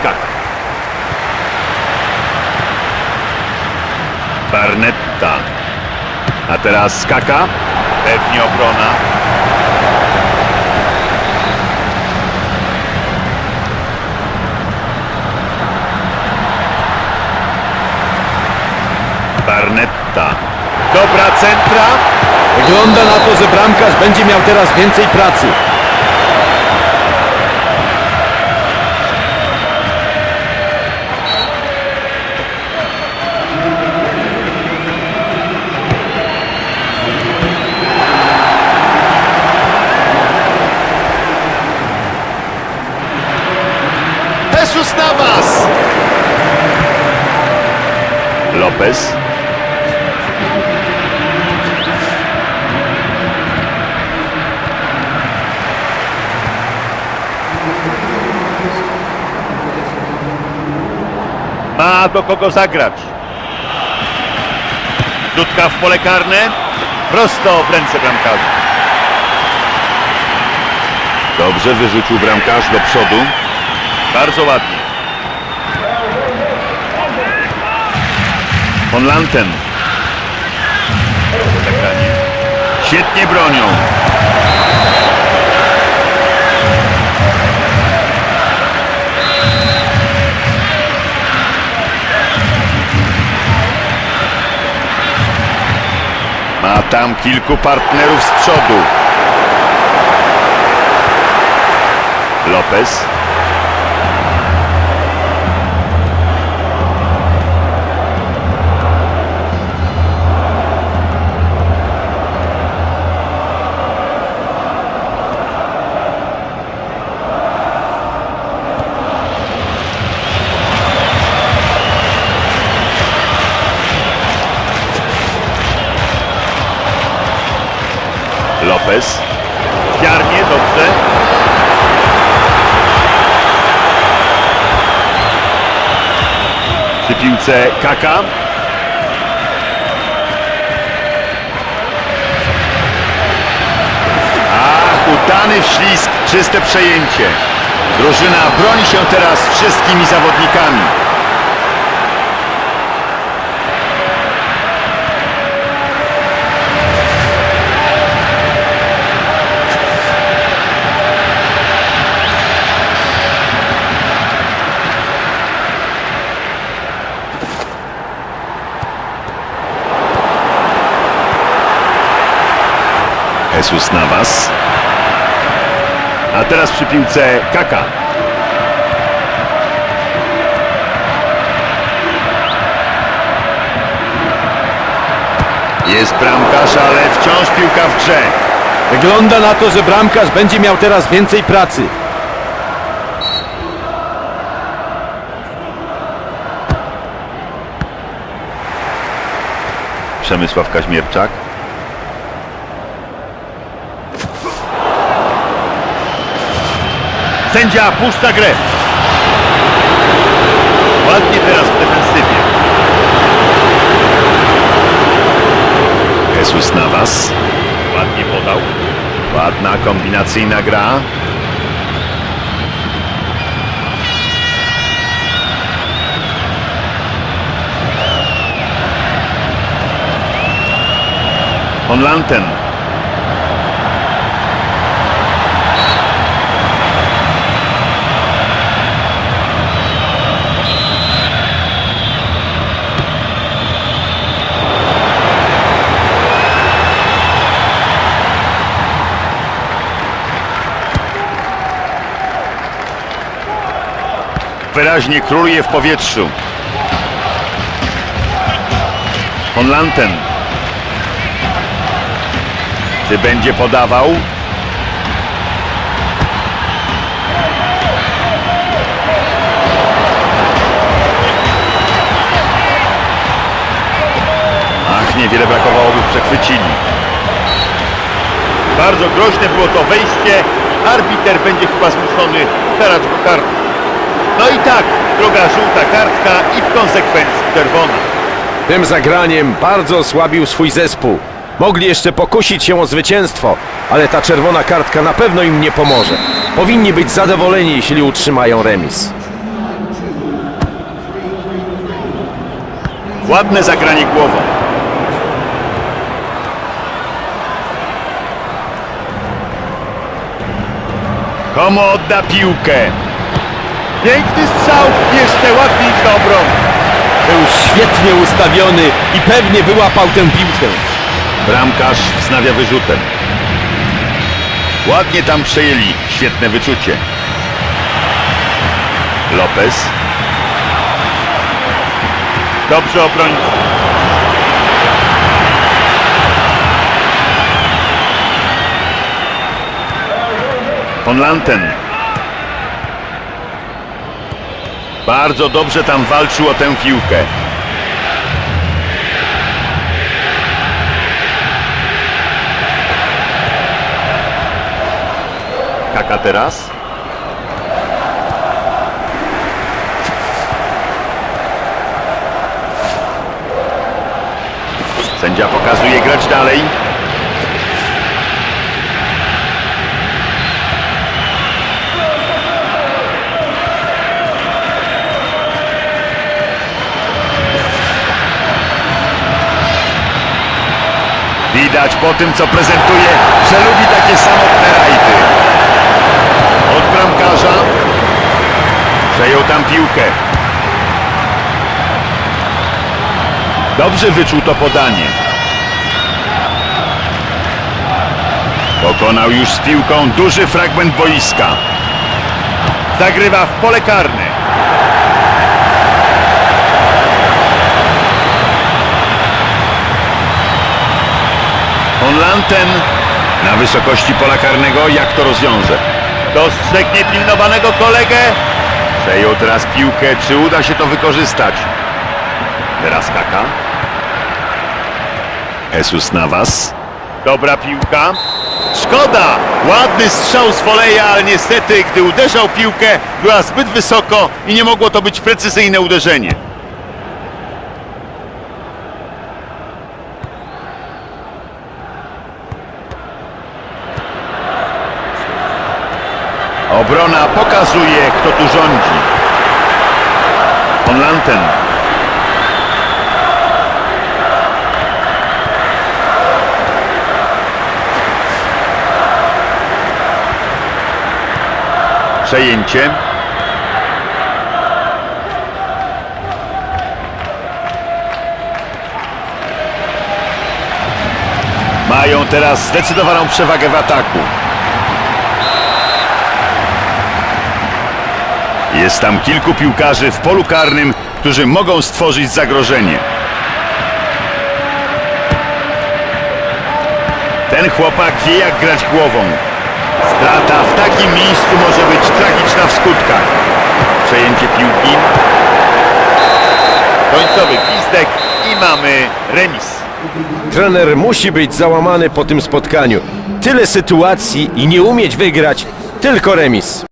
Skak. Barnetta. A teraz Skaka. Pewnie obrona. Barnetta. Dobra centra. Wygląda na to, że bramkarz będzie miał teraz więcej pracy. Jesus Navas. Lopez. Ma do kogo zagrać. Rzutka w pole karne. Prosto w ręce bramkarza. Dobrze wyrzucił bramkarz do przodu. Bardzo ładnie. Von Lanten. Świetnie bronią. Ma tam kilku partnerów z przodu. Lopez. Lopez. Jarnie, dobrze. Przy piłce Kaka. Ach, udany wślizg, czyste przejęcie. Drużyna broni się teraz wszystkimi zawodnikami. Jesus Navas. A teraz przy piłce Kaka. Jest bramkarz, ale wciąż piłka w grze. Wygląda na to, że bramkarz będzie miał teraz więcej pracy. Przemysław Kaźmierczak. Sędzia puszcza grę. Ładnie teraz w defensywie. Jesus Navas. Ładnie podał. Ładna kombinacyjna gra. Von Wyraźnie króluje w powietrzu. Von Lanten. Czy będzie podawał? Ach, niewiele brakowało, by przechwycili. Bardzo groźne było to wejście. Arbiter będzie chyba zmuszony go kartką. No i tak, druga żółta kartka i w konsekwencji czerwona. Tym zagraniem bardzo osłabił swój zespół. Mogli jeszcze pokusić się o zwycięstwo, ale ta czerwona kartka na pewno im nie pomoże. Powinni być zadowoleni, jeśli utrzymają remis. Ładne zagranie głową. Komu odda piłkę? Piękny strzał, jeszcze ładniejsza obrona. Był świetnie ustawiony i pewnie wyłapał tę piłkę. Bramkarz wznawia wyrzutem. Ładnie tam przejęli, świetne wyczucie. Lopez. Dobrze obrońca. Von Lanten. Bardzo dobrze tam walczył o tę piłkę. Kaka teraz. Sędzia pokazuje grać dalej. Widać po tym, co prezentuje, że lubi takie samotne rajdy. Od bramkarza. Przejął tam piłkę. Dobrze wyczuł to podanie. Pokonał już z piłką duży fragment boiska. Zagrywa w pole karne. Onlanten na wysokości pola karnego. Jak to rozwiąże? Dostrzegnie pilnowanego kolegę. Przejął teraz piłkę. Czy uda się to wykorzystać? Teraz Kaka. Jesus Navas. Dobra piłka. Szkoda! Ładny strzał z voleja, ale niestety, gdy uderzał piłkę, była zbyt wysoko i nie mogło to być precyzyjne uderzenie. Obrona pokazuje, kto tu rządzi. Onlanten. Przejęcie. Mają teraz zdecydowaną przewagę w ataku. Jest tam kilku piłkarzy w polu karnym, którzy mogą stworzyć zagrożenie. Ten chłopak wie jak grać głową. Strata w takim miejscu może być tragiczna w skutkach. Przejęcie piłki. Końcowy gwizdek i mamy remis. Trener musi być załamany po tym spotkaniu. Tyle sytuacji i nie umieć wygrać, tylko remis.